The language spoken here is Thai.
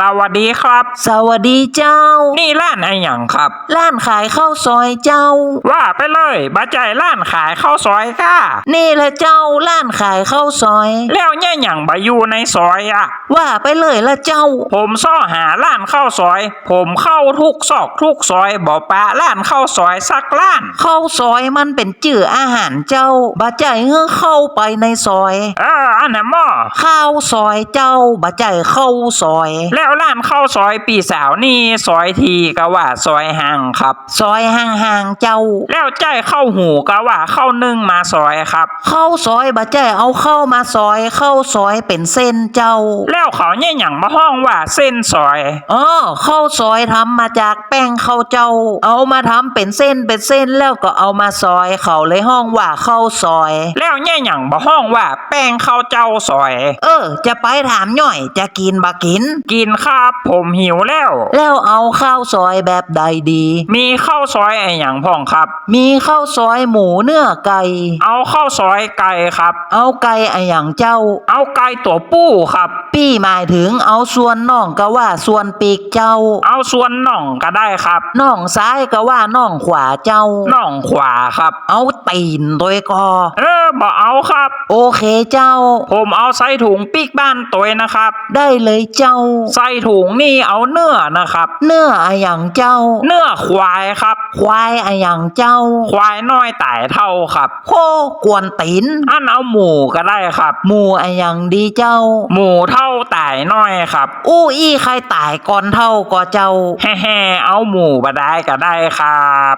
สวัสดีครับ สวัสดีเจ้า นี่ร้านไอหยังครับ ร้านขายข้าวซอยเจ้า ว่าไปเลยบาใจายร้านขายข้าวซอยก้านี่แหละเจ้าร้านขายข้าวซอย แล้วเนี่ยหยังบาอยู่ในซอยอะว่าไปเลยละเจ้า ผมซ่อหาร้านข้าวซอย ผมเข้าทุกซอกทุกซอยบ่ปะร้านข้าวซอยสักร้านข้าวซอยมันเป็นจื่ออาหารเจ้าบาใจายเฮือเข้าไปในซอย เอออันน่ะหม้อข้าวซอยเจ้าบาใจายเข้าซอยแล้วร้านข้าวซอยปีสาวนี่ซอยทีก็ว่าซอยห่างครับ ซอยห่างๆเจ้า แล้วใจายเข้าหูก็ว่าเข้านึ่งมาซอยครับข้าวซอยบาใจายเอาเข้ามาซอยเข้าซอยเป็นเส้นเจ้า แล้วเขาเนี่ยหยังมาห้องว่าเส้นซอยอ๋อข้าวซอยทำมาจากแป้งข้าวเจ้า เอามาทำเป็นเส้นเป็นเส้นแล้วก็เอามาซอย เขาเลยห้องว่าข้าวซอย แล้วเนี่ยหยังมาห้องว่าแป้งข้าวเจ้าซอย เออ จะไปถามหน่อยจะกินบากิน กินครับ ผมหิวแล้ว แล้วเอาข้าวซอยแบบใดดี มีข้าวซอยไอหยังพ่องครับ มีข้าวซอยหมูเนื้อไก่ เอาข้าวซอยไก่ครับ เอาไก่อะอย่างเจ้า เอาไก่ตัวปู้ครับ ปี้หมายถึงเอาส่วนน่องก็ว่าส่วนปีกเจ้า เอาส่วนน่องก็ได้ครับน่องซ้ายก็ว่าน่องขวาเจ้า น่องขวาครับ เอาตีนโดยกอ เออบ่เอาครับ โอเคเจ้า ผมเอาใส่ถุงปีกบ้านตัวนะครับ ได้เลยเจ้าใส่ถุงนี่เอาเนื้อนะครับ เนื้ออะอย่างเจ้า เนื้อควายครับ ควายอะอย่างเจ้า ควายน้อยแต่เท่าครับโคกวนตีนอันเอาหมูก็ได้ครับ หมูอะอย่างดีเจ้า หมูเท่าแต่น้อยครับ อู้อี้ใครตายก่อนเท่าก็เจ้าแฮ่ๆเอาหมูบาได้ก็ได้ครับ